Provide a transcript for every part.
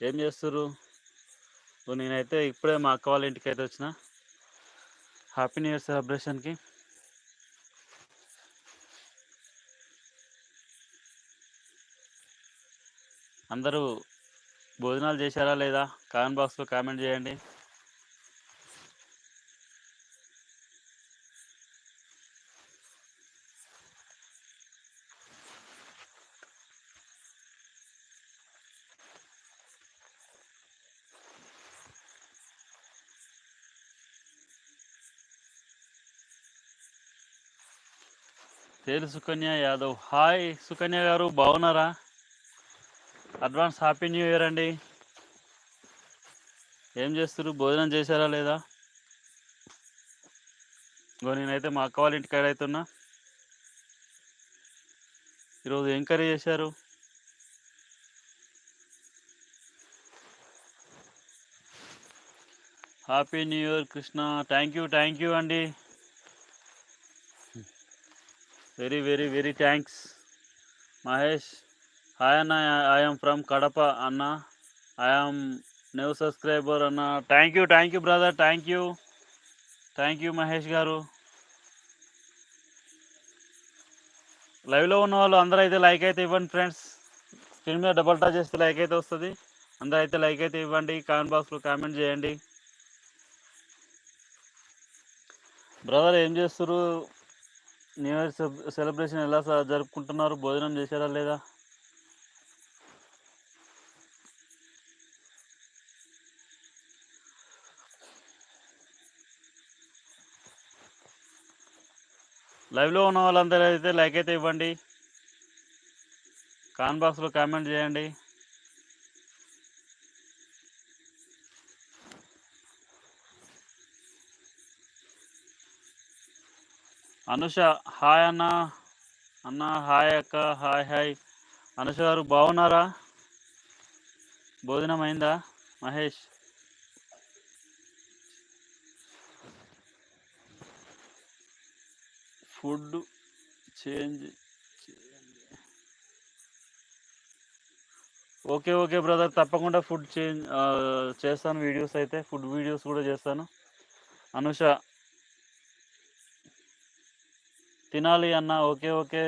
ఏం చేస్తుర్రు? నేనైతే ఇప్పుడే మా అక్క వాళ్ళ ఇంటికి అయితే వచ్చిన హ్యాపీ న్యూ ఇయర్ సెలబ్రేషన్కి అందరూ భోజనాలు చేశారా లేదా? కామెంట్ బాక్స్లో కామెంట్ చేయండి. తేలు సుకన్య యాదవ్. హాయ్ సుకన్య గారు బాగున్నారా? అడ్వాన్స్ హ్యాపీ న్యూ ఇయర్ అండి. ఏం చేస్తారు? భోజనం చేశారా లేదా? ఇంకో నేనైతే మా అక్క వాళ్ళ ఇంటికాడ అవుతున్నా ఈరోజు ఏం కర్రీ చేశారు? Happy new year Krishna. Thank you thank you అండి. Very very very thanks. Mahesh hi అన్న ఐఎమ్ ఫ్రమ్ కడప అన్న. ఐఎమ్ న్యూ సబ్స్క్రైబర్ అన్న. Thank you thank you brother thank you. Thank you Mahesh గారు. లైవ్లో ఉన్న వాళ్ళు అందరూ అయితే లైక్ అయితే ఇవ్వండి ఫ్రెండ్స్. స్క్రీన్ మీద డబల్ టచ్ చేస్తే లైక్ అయితే వస్తుంది. అందరూ అయితే లైక్ అయితే ఇవ్వండి. కామెంట్ బాక్స్లో కామెంట్ చేయండి. బ్రదర్ ఏం చేస్తారు న్యూ ఇయర్ సెలబ్రేషన్ ఎలా జరుపుకుంటున్నారు? భోజనం చేశారా లేదా? లైవ్లో ఉన్న వాళ్ళందరూ అయితే లైక్ అయితే ఇవ్వండి. కామెంట్ బాక్స్లో కామెంట్ చేయండి. అనుష హాయ్ అన్న. అన్న హాయ్ అక్క హాయ్ హాయ్. అనుష గారు బాగున్నారా? భోజనం అయిందా? Mahesh. Food change okay okay brother. తప్పకుండా ఫుడ్ చేంజ్ చేస్తాను. వీడియోస్ అయితే ఫుడ్ వీడియోస్ కూడా చేస్తాను. అనుష తినాలి అన్న. Okay okay.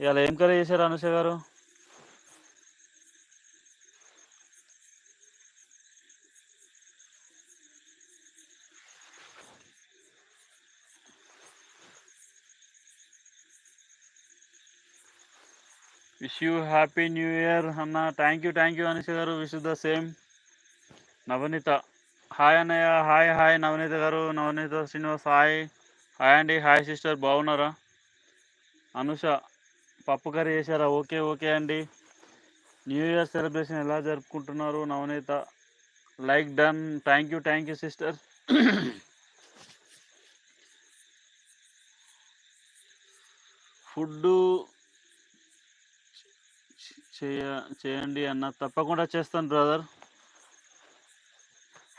ఇవాళ ఏం కర్రీ చేశారు అనుష గారు? Wish you happy new year అన్న. Thank you thank you Anusha గారు. Wish the same Navaneetha. Hi అన్నయ్య. హాయ్ హాయ్ నవనీత గారు. నవనీత శ్రీనివాస్ హాయ్ హాయ్ అండి హాయ్ సిస్టర్ బాగున్నారా? అనుష పప్పు కర్రీ చేశారా? ఓకే ఓకే అండి. న్యూ ఇయర్ సెలబ్రేషన్ ఎలా జరుపుకుంటున్నారు Navaneetha? Like done thank you thank you sister. Food చేయ చేయండి అన్న. తప్పకుండా చేస్తాను బ్రదర్.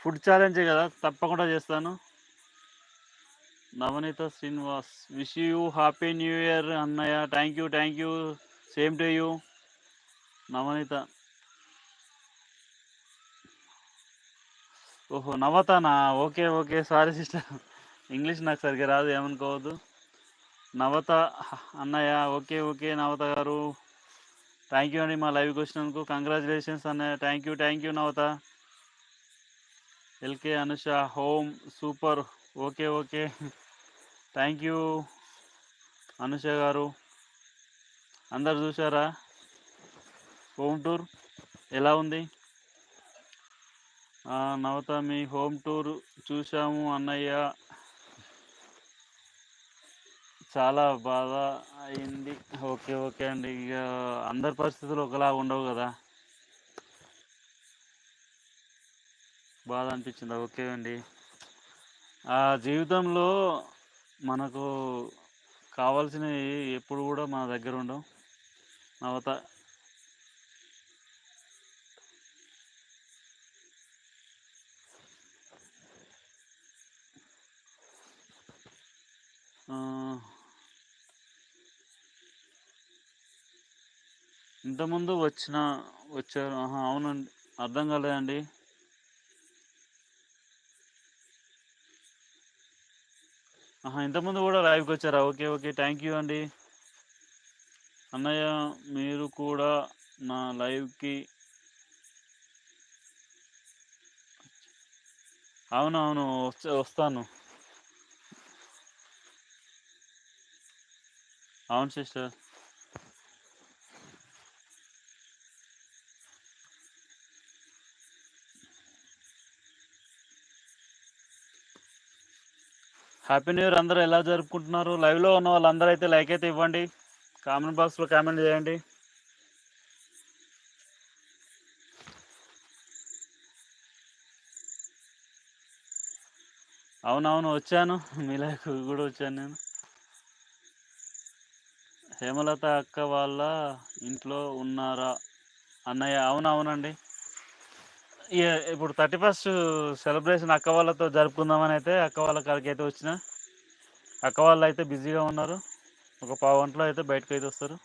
ఫుడ్ ఛాలెంజే కదా తప్పకుండా చేస్తాను. Navaneetha Srinivas wish you happy new year అన్నయ్య. Thank you thank you. Same to you. Navaneetha. ఓహో నవతనా? Okay okay. Sorry sister. English నాకు సరిగ్గా రాదు ఏమనుకోవద్దు. నవత అన్నయ్య ఓకే ఓకే నవత గారు. థ్యాంక్ యూ అండి మా లైవ్కి వచ్చినందుకు కంగ్రాచులేషన్స్ అన్నయ్య. Thank you thank you Navata. LK Anusha home super. Okay okay. Thank you. Anusha గారు. అందరు చూసారా హోమ్ టూర్ ఎలా ఉంది? నవత మీ హోమ్ టూర్ చూసాము అన్నయ్య. చాలా బాధ అయింది. ఓకే ఓకే అండి. ఇక అందరి పరిస్థితులు ఒకలా ఉండవు కదా. బాధ అనిపించిందా? ఓకే అండి. ఆ జీవితంలో మనకు కావాల్సినవి ఎప్పుడు కూడా మన దగ్గర ఉండవు. నవత ఇంతకుముందు వచ్చిన వచ్చారు. అవునండి. అర్థం కాలేదండి. ఇంతకుముందు కూడా లైవ్కి వచ్చారా? Okay okay. థ్యాంక్ యూ అండి. అన్నయ్య మీరు కూడా నా లైవ్కి అవునవును వస్తాను. అవును సిస్టర్ హ్యాపీ న్యూ ఇయర్ అందరూ. ఎలా జరుపుకుంటున్నారు? లైవ్లో ఉన్న వాళ్ళందరూ అయితే లైక్ అయితే ఇవ్వండి. కామెంట్ బాక్స్లో కామెంట్ చేయండి. అవునవును వచ్చాను. మీ లైక్ కూడా వచ్చాను నేను. హేమలత అక్క వాళ్ళ ఇంట్లో ఉన్నారా? అన్నయ్య అవునవునండి ఇప్పుడు థర్టీ ఫస్ట్ సెలబ్రేషన్ అక్క వాళ్ళతో జరుపుకుందామని అయితే అక్క వాళ్ళ కాడికి అయితే వచ్చిన. అక్క వాళ్ళు అయితే బిజీగా ఉన్నారు. ఒక పావు గంటలో అయితే బయటకు అయితే వస్తారు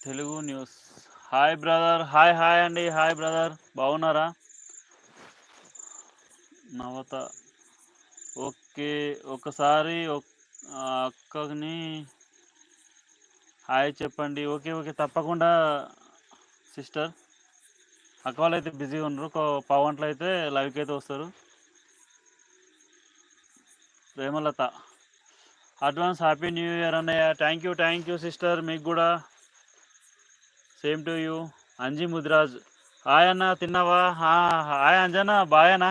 Telugu news hi brother hi hi అండి హాయ్ బ్రదర్ బాగున్నారా? నవత. ఓకే ఒకసారి ఒక్- అక్కని హాయ్ చెప్పండి. Okay okay. తప్పకుండా సిస్టర్. అక్క వాళ్ళు అయితే బిజీగా ఉన్నారు ఒక పావు అయితే లైవ్కి అయితే వస్తారు. Premalatha. Advance happy new year అన్నయ్య. Thank you thank you sister మీకు కూడా same to you Anji Mudiraj ఆయన తిన్నావా? ఆయ హాయ్ అంజనా బాయేనా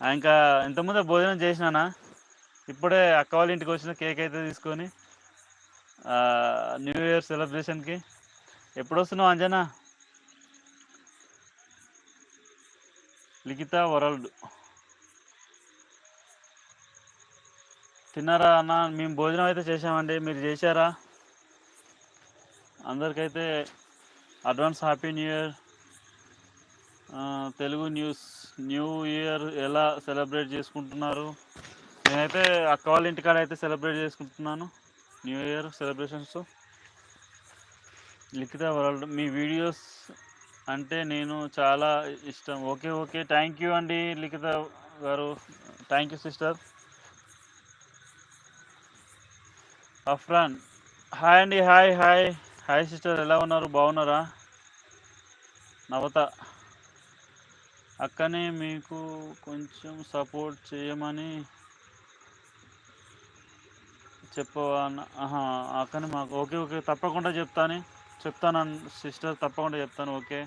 ఇంకా ఇంతకుముందే భోజనం చేసినానా ఇప్పుడే అక్క వాళ్ళ ఇంటికి వచ్చిన కేక్ అయితే తీసుకొని న్యూ ఇయర్ సెలబ్రేషన్కి ఎప్పుడు వస్తున్నావు అంజనా? లిఖిత వరల్డ్. తిన్నారా అన్న? మేము భోజనం అయితే చేసామండి మీరు చేశారా? అందరికైతే advance happy new year. Telugu news new year ఎలా సెలబ్రేట్ చేసుకుంటున్నారు? నేనైతే అక్క వాళ్ళ ఇంటికాడ అయితే సెలబ్రేట్ చేసుకుంటున్నాను. New year celebrations. Likhitha world మీ వీడియోస్ అంటే నేను చాలా ఇష్టం. Okay okay. థ్యాంక్ యూ అండి లిఖిత గారు. Thank you sister. Afran. Hi అండి హాయ్ హాయ్. హాయ్ సిస్టర్ ఎలా ఉన్నారు? బాగున్నారా? నవత. అక్కనే మీకు కొంచెం సపోర్ట్ చేయమని చెప్పవా అన్న అక్కనే మాకు. Okay okay. తప్పకుండా చెప్తాను. చెప్తాను సిస్టర్ తప్పకుండా చెప్తాను. ఓకే.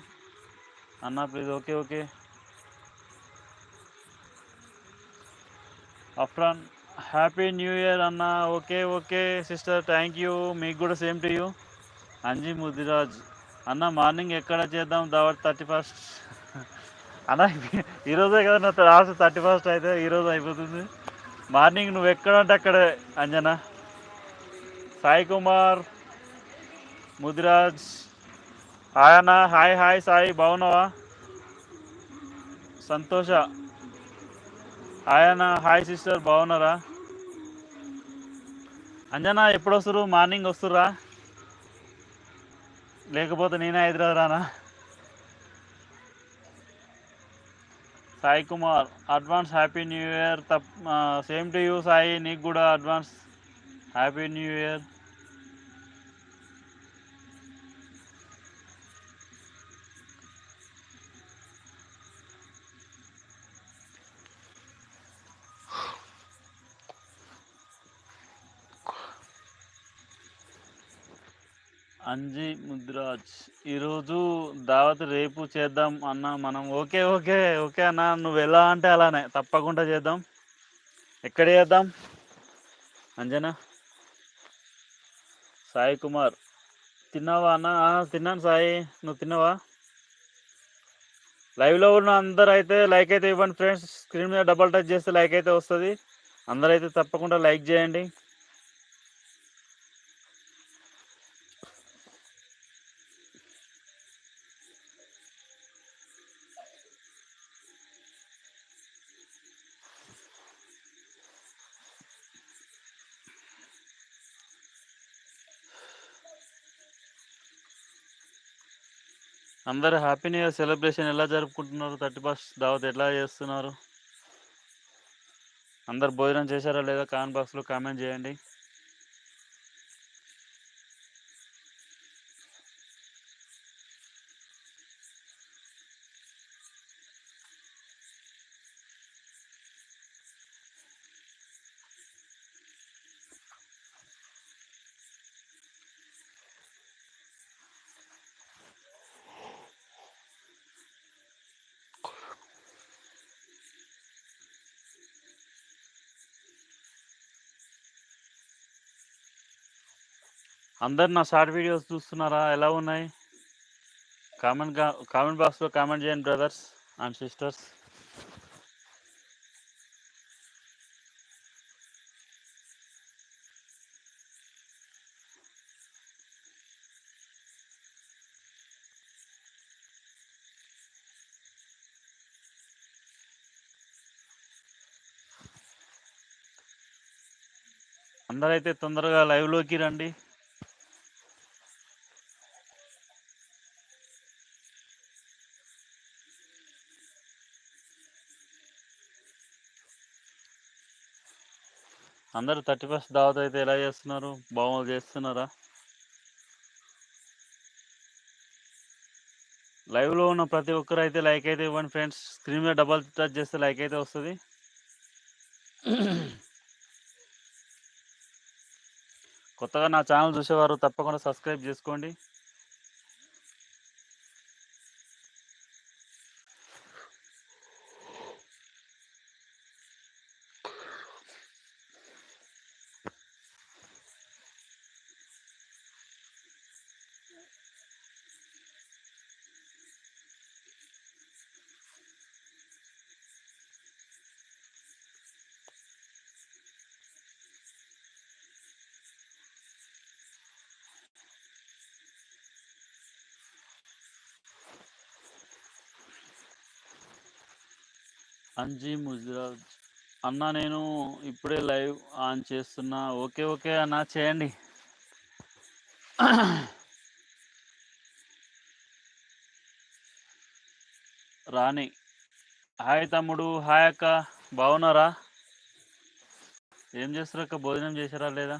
అన్న please okay okay. Afran happy new year అన్న. Okay okay sister thank you మీకు కూడా same to you Anji Mudiraj. అన్న మార్నింగ్ ఎక్కడ చేద్దాం? దావత్ థర్టీ ఫస్ట్. అన్న ఈరోజే కదా నా లాస్ట్ థర్టీ ఫస్ట్ అయితే ఈరోజు అయిపోతుంది. మార్నింగ్ నువ్వు ఎక్కడ అంటే అక్కడే అంజనా? సాయి కుమార్ ముదిరాజ్. హాయ్ అన్న హాయ్ హాయ్ సాయి బాగున్నావా? సంతోష. హాయ్ అన్న హాయ్ సిస్టర్ బాగున్నారా? అంజనా ఎప్పుడు వస్తారు మార్నింగ్ వస్తుర్రా? లేకపోతే నేనే హైదరాబాద్ రానా? Sai Kumar advance happy new year తప్ సేమ్ టు యూ సాయి నీకు కూడా advance happy new year Anji Mudiraj. ఈరోజు దావత్ రేపు చేద్దాం అన్న మనం. ఓకే ఓకే ఓకే అన్న. నువ్వు ఎలా అంటే అలానే. తప్పకుండా చేద్దాం. ఎక్కడ చేద్దాం? అంజనా? సాయి కుమార్. తిన్నావా అన్న? తిన్నాను సాయి. నువ్వు తిన్నావా? లైవ్లో ఉన్న అందరూ అయితే లైక్ అయితే ఇవ్వండి ఫ్రెండ్స్. స్క్రీన్ మీద డబల్ టచ్ చేస్తే లైక్ అయితే వస్తుంది. అందరూ అయితే తప్పకుండా లైక్ చేయండి. అందరు హ్యాపీ న్యూ ఇయర్ సెలబ్రేషన్ ఎలా జరుపుకుంటున్నారు? థర్టీ ఫస్ట్ దావత్ ఎలా చేస్తున్నారు? అందరు భోజనం చేశారా లేదా కామెంట్ బాక్స్లో కామెంట్ చేయండి. అందరు నా షార్ట్ వీడియోస్ చూస్తున్నారా? ఎలా ఉన్నాయి? కామెంట్ కామెంట్ బాక్స్లో కామెంట్ చేయండి బ్రదర్స్ అండ్ సిస్టర్స్. అందరైతే తొందరగా లైవ్లోకి రండి. అందరూ థర్టీ ఫస్ట్ దావత్ అయితే ఎలా చేస్తున్నారు? బాగా చేస్తున్నారా? లైవ్లో ఉన్న ప్రతి ఒక్కరు అయితే లైక్ అయితే ఇవ్వండి ఫ్రెండ్స్ స్క్రీన్ మీద డబల్ టచ్ చేస్తే లైక్ అయితే వస్తుంది. కొత్తగా నా ఛానల్ చూసేవారు తప్పకుండా సబ్స్క్రైబ్ చేసుకోండి. అంజీ ముజిరాజ్. అన్న నేను ఇప్పుడే లైవ్ ఆన్ చేస్తున్నా. ఓకే ఓకే అన్న చేయండి. రాణి. హాయ్ తమ్ముడు హాయ్ అక్క. బాగున్నారా? ఏం చేస్తారు అక్క? భోజనం చేశారా లేదా?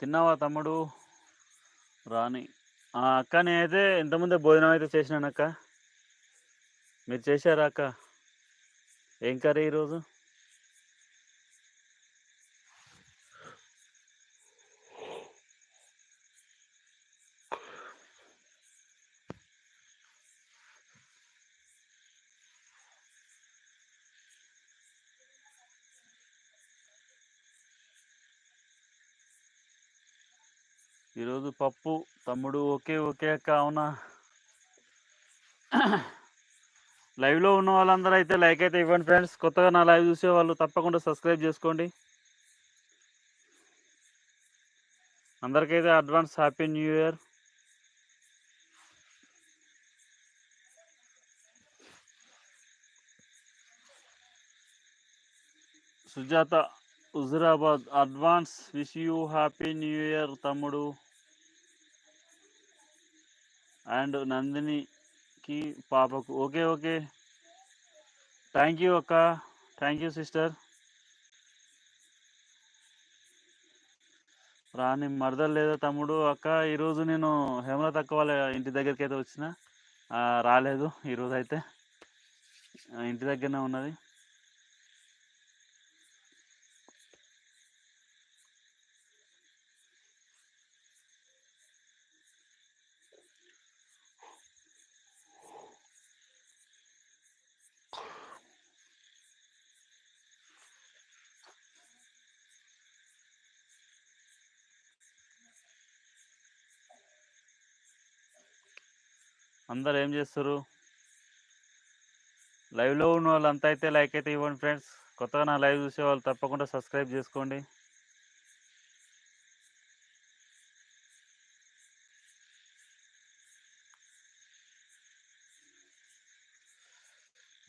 తిన్నావా తమ్ముడు? రాని ఆ, అక్క నేనైతే ఇంతకుముందే భోజనం అయితే చేసినాను అక్క. మీరు చేశారా అక్క? ఏం కర్రీ ఈరోజు? ఈరోజు పప్పు తమ్ముడు ఓకే ఓకే అక్క అవునా లైవ్లో ఉన్న వాళ్ళందరూ అయితే లైక్ అయితే ఇవ్వండి ఫ్రెండ్స్. కొత్తగా నా లైవ్ చూసే వాళ్ళు తప్పకుండా సబ్స్క్రైబ్ చేసుకోండి. అందరికైతే advance happy new year. Sujatha Huzurabad advance wish you happy new year తమ్ముడు. అండ్ నందినికి పాపకు. Okay okay. థ్యాంక్ యూ అక్క. Thank you sister. రాని మరదలు లేదా తమ్ముడు? అక్క ఈరోజు నేను హేమలత అక్క వాళ్ళ ఇంటి దగ్గరికి అయితే వచ్చిన రాలేదు ఈరోజు అయితే ఇంటి దగ్గరనే ఉన్నది. అందరు ఏం చేస్తారు లైవ్లో ఉన్న వాళ్ళు అంతా అయితే లైక్ అయితే ఇవ్వండి ఫ్రెండ్స్. కొత్తగా నా లైవ్ చూసే వాళ్ళు తప్పకుండా సబ్స్క్రైబ్ చేసుకోండి.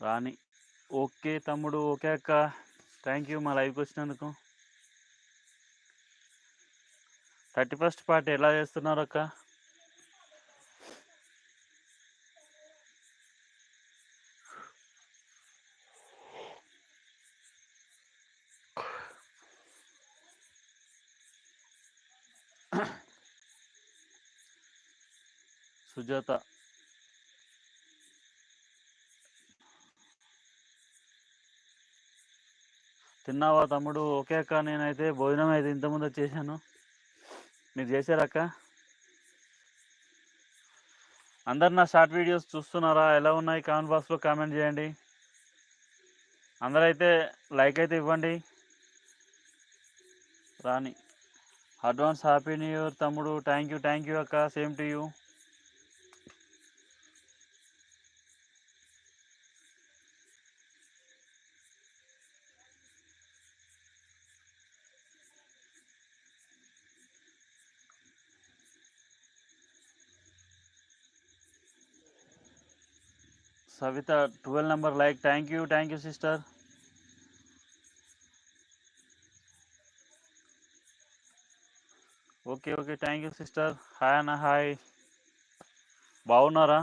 రాని ఓకే తమ్ముడు ఓకే అక్క. థ్యాంక్ యూ మా లైవ్కి వచ్చినందుకు. థర్టీ ఫస్ట్ పార్టీ ఎలా చేస్తున్నారు అక్క? సుజాత. తిన్నావా తమ్ముడు? ఓకే అక్క నేనైతే భోజనం అయితే ఇంతకుముందు చేశాను. మీరు చేశారక్క అందరు నా షార్ట్ వీడియోస్ చూస్తున్నారా? ఎలా ఉన్నాయి? కామెంట్ బాక్స్లో కామెంట్ చేయండి. అందరైతే లైక్ అయితే ఇవ్వండి. Rani advance happy new year తమ్ముడు. థ్యాంక్ యూ థ్యాంక్ యూ అక్క. Same to you. Savitha twelve number like. Thank you thank you sister. Okay okay. Thank you sister. Hi అన్న హాయ్. బాగున్నారా?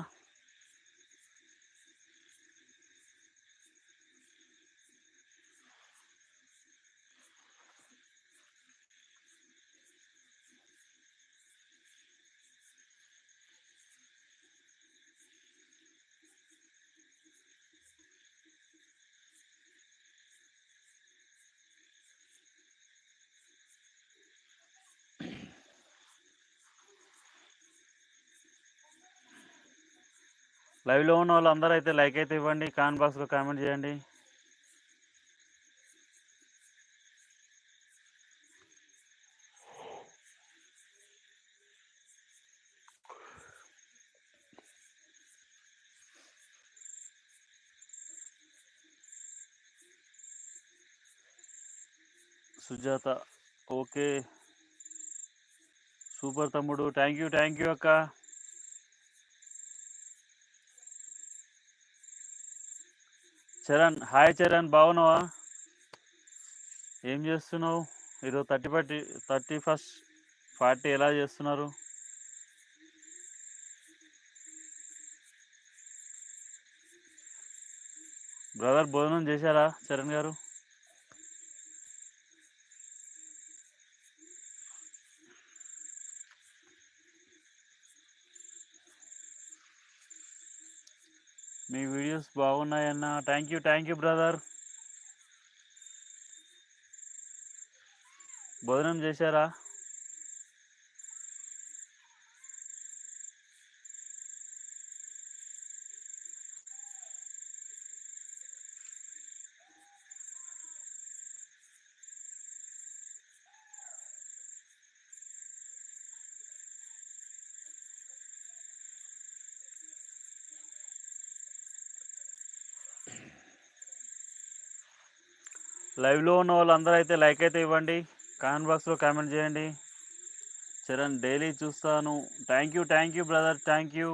లైవ్లో ఉన్న వాళ్ళందరూ అయితే లైక్ అయితే ఇవ్వండి కామెంట్ బాక్స్లో కామెంట్ చేయండి. సుజాత ఓకే. సూపర్ తమ్ముడు థ్యాంక్ యూ థ్యాంక్ యూ అక్క. చరణ్ హాయ్ చరణ్ బాగున్నావా? ఏం చేస్తున్నావు? ఈరోజు thirty forty thirty first party ఎలా చేస్తున్నారు? బ్రదర్ భోజనం చేశారా చరణ్ గారు? మీ videos బాగున్నాయన్న. Thank you thank you brother భోజనం చేశారా? లైవ్లో ఉన్న వాళ్ళందరూ అయితే లైక్ అయితే ఇవ్వండి. కామెంట్ బాక్స్లో కామెంట్ చేయండి. చరణ్ డైలీ చూస్తాను. Thank you thank you brother thank you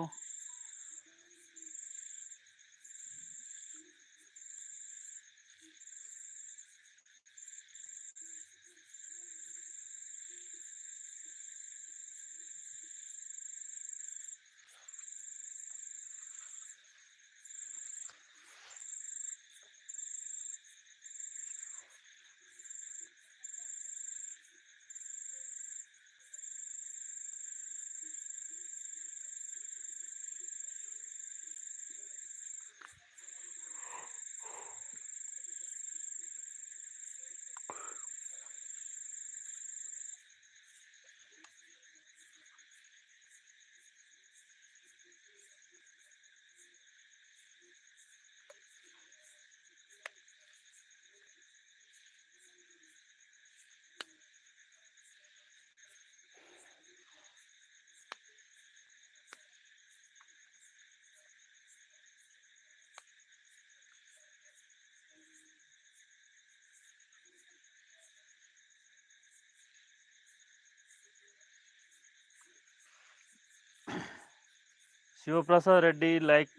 Shivaprasad Reddy like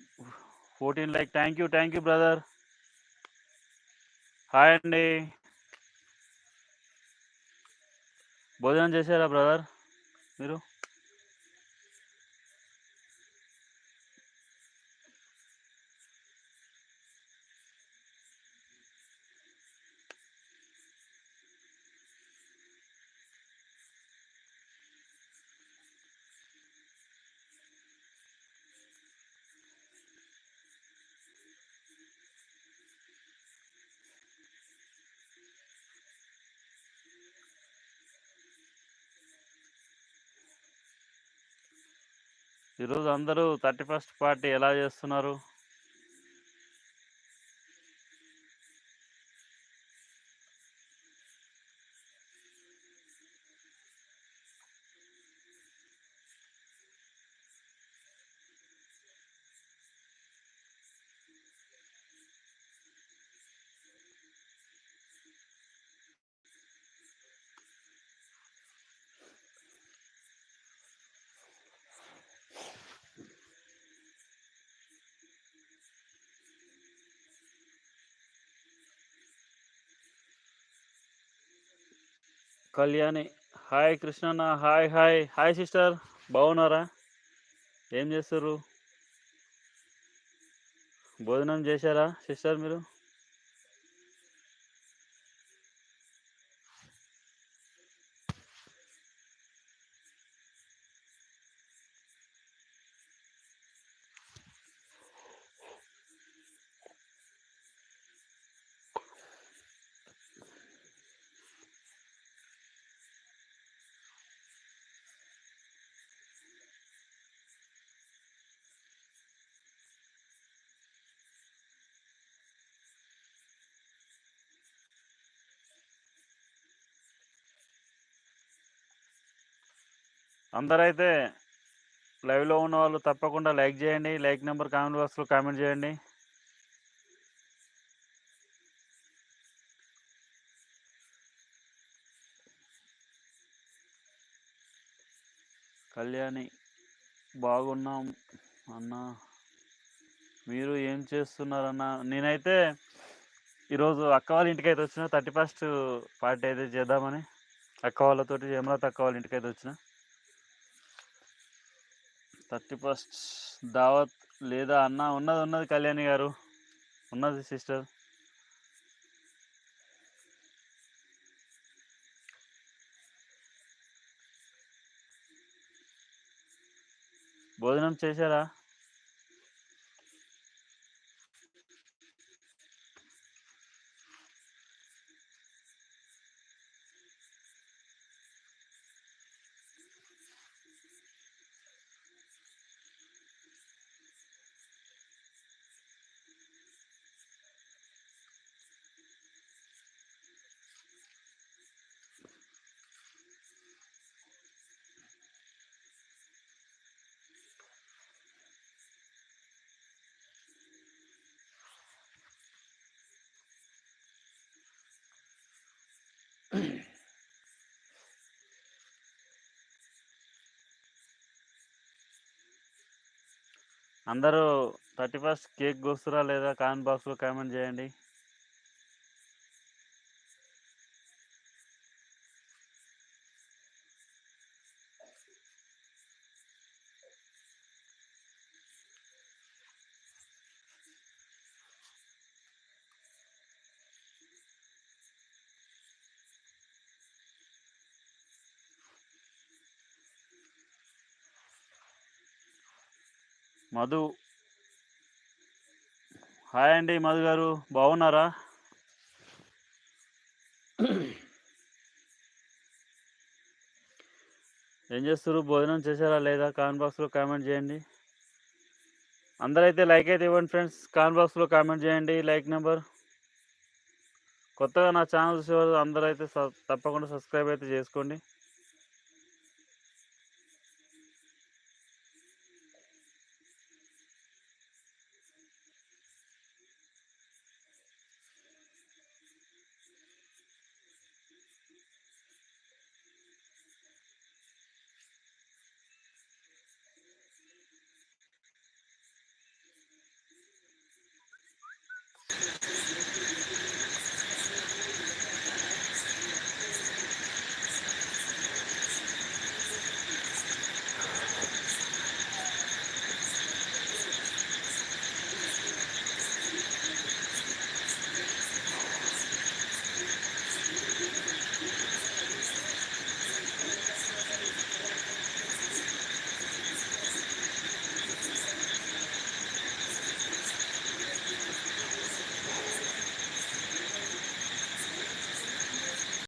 fourteen like. Thank you thank you brother hi అండి. భోజనం చేశారా బ్రదర్ మీరు? ఈరోజు అందరూ థర్టీ ఫస్ట్ పార్టీ ఎలా చేస్తున్నారు? కళ్యాణి. హాయ్ కృష్ణన్న. Hi hi. Hi sister. బాగున్నారా? ఏం చేస్తారు భోజనం చేశారా సిస్టర్ మీరు? అందరైతే లైవ్లో ఉన్న వాళ్ళు తప్పకుండా లైక్ చేయండి లైక్ నెంబర్ కామెంట్ బాక్స్లో కామెంట్ చేయండి. కళ్యాణి బాగున్నాం అన్న. మీరు ఏం చేస్తున్నారన్న? నేనైతే ఈరోజు అక్క వాళ్ళ ఇంటికి అయితే వచ్చిన థర్టీ ఫస్ట్ పార్టీ అయితే చేద్దామని. అక్క వాళ్ళతోటి యమలత అక్క వాళ్ళ ఇంటికి అయితే వచ్చిన. థర్టీ ఫస్ట్ దావత్ లేదా అన్న ఉన్నది ఉన్నది కళ్యాణి గారు. ఉన్నది సిస్టర్. భోజనం చేశారా? అందరూ థర్టీ ఫస్ట్ కేక్ కోస్తురా లేదా కామెంట్ బాక్స్లో కామెంట్ చేయండి. మధు. హాయ్ అండి మధు గారు. బాగున్నారా? ఏం చేస్తారు భోజనం చేశారా లేదా? కామెంట్ బాక్స్లో కామెంట్ చేయండి. అందరైతే లైక్ అయితే ఇవ్వండి ఫ్రెండ్స్. కామెంట్ బాక్స్లో కామెంట్ చేయండి. Like number. కొత్తగా నా ఛానల్ చూసేవారు అందరూ అయితే తప్పకుండా సబ్స్క్రైబ్ అయితే చేసుకోండి.